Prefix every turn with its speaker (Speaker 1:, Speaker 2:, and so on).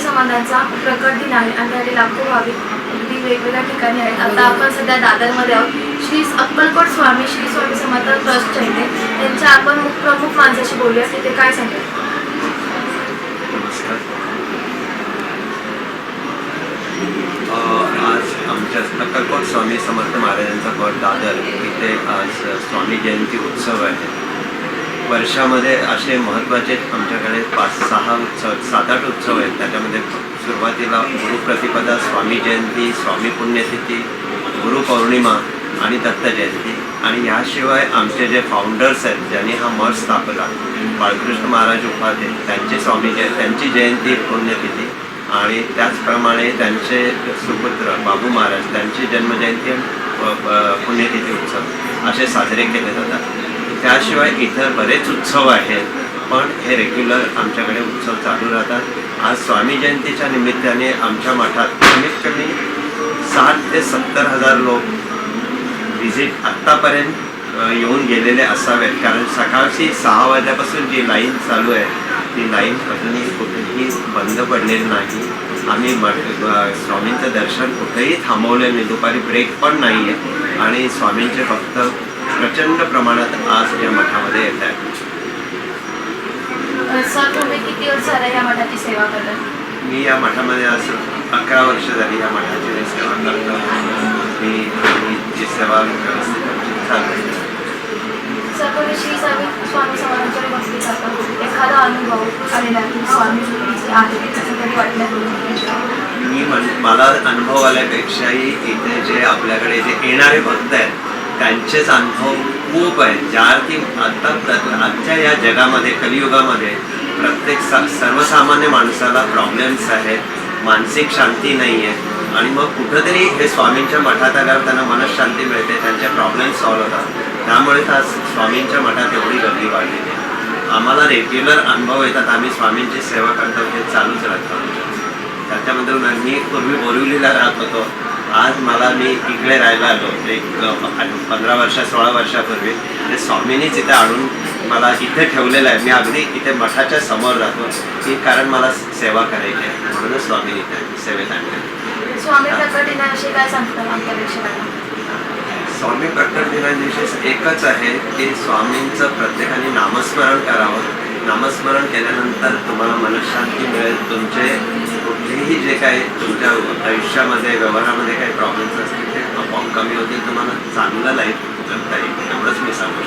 Speaker 1: स्वाभिमानाचा प्रकट दिन आहे आणि त्यासाठी लाखो भाविक अगदी वेगवेगळ्या ठिकाणी आहेत. आता आपण सध्या दादरमध्ये आहोत. श्री अक्कलकोट स्वामी श्री स्वामी समर्थ ट्रस्ट इथे. त्यांच्या आपण प्रमुख माणसाशी बोलूया. तिथे काय सांगेल
Speaker 2: आज आमच्या अक्कलकोट स्वामी समर्थ महाराजांचा गट दादर इथे आज स्वामी जयंती उत्सव आहे. वर्षामध्ये असे महत्त्वाचे आमच्याकडे पाच सहा उत्सव सात आठ उत्सव आहेत. त्याच्यामध्ये सुरुवातीला गुरुप्रतिपदा स्वामी जयंती स्वामी पुण्यतिथी गुरुपौर्णिमा आणि दत्त जयंती. आणि याशिवाय आमचे जे फाउंडर्स आहेत ज्यांनी हा मठ स्थापला बाळकृष्ण महाराज उपाध्ये त्यांचे स्वामी जय त्यांची जयंती पुण्यतिथी. आणि त्याचप्रमाणे त्यांचे सुपुत्र बाबू महाराज त्यांची जन्मजयंती प- पुण्यतिथी उत्सव असे साजरे केले जातात. त्याशिवाय इतर बरेच उत्सव आहेत. पण हे रेग्युलर आमच्याकडे उत्सव चालू राहतात. आज स्वामी जयंतीच्या निमित्ताने आमच्या मठात कमीत कमी साठ ते सत्तर हजार लोक व्हिजिट आत्तापर्यंत येऊन गेलेले असावेत. कारण सकाळची सहा वाजल्यापासून जी लाईन चालू आहे ती लाईन अजूनही कुठेही बंद पडलेली नाही. आम्ही मठ स्वामींचं दर्शन कुठेही थांबवलं नाही दुपारी ब्रेक पण नाही आहे आणि स्वामींचे फक्त प्रचंड प्रमाणात आज या मठामध्ये येत आहेत
Speaker 1: अ, सर तुम्ही किती वर्ष झाला या मठाची सेवा करतात
Speaker 2: मी या मठामध्ये आज अकरा वर्ष झाली या मठाची सेवा करतो मी जी सेवा व्यवस्थित आमची चालू आहे.
Speaker 1: सर तुम्ही श्री स्वामी स्वामी समर्थांच्या भक्ती करता एखादा अनुभव आलेला की स्वामी जे आहे असं कधी वाटलं?
Speaker 2: मी मला अनुभव आल्यापेक्षाही इथे जे आपल्याकडे जे येणारे भक्त आहेत त्यांचेच अनुभव खूप आहेत. ज्या की आता आजच्या या जगामध्ये कलियुगामध्ये प्रत्येक सा सर्वसामान्य माणसाला प्रॉब्लेम्स आहेत मानसिक शांती नाही आहे आणि मग कुठंतरी हे स्वामींच्या मठात आल्यावर त्यांना मनशांती मिळते त्यांचे प्रॉब्लेम्स सॉल्व्ह होतात. त्यामुळे आज स्वामींच्या मठात एवढी गर्दी वाढलेली आहे. आम्हाला रेग्युलर अनुभव येतात आम्ही स्वामींची सेवा करतो हे चालूच राहतो त्याच्याबद्दल मी पूर्वी बोरिवलीला राहत होतो. आज मला मी इकडे राहायला आलो. एक अ, पंधरा वर्ष सोळा वर्षापूर्वी. ते स्वामींनीच इथे आणून मला इथे ठेवलेलं आहे मी अगदी इथे मठाच्या समोर राहतो की कारण मला सेवा करायची आहे. म्हणूनच स्वामी इथे सेवेत आणले.
Speaker 1: स्वामी प्रकट दिनाविषयी
Speaker 2: एकच आहे की स्वामींचं प्रत्येकाने नामस्मरण करावं. नामस्मरण केल्यानंतर तुम्हाला मनशांती मिळेल तुमचे काही तुमच्या आयुष्यामध्ये व्यवहारामध्ये काही प्रॉब्लेम्स असतील ते आपोआप कमी होतील. तुम्हाला चांगलं लाईफ जगता येईल. एवढंच मी सांगू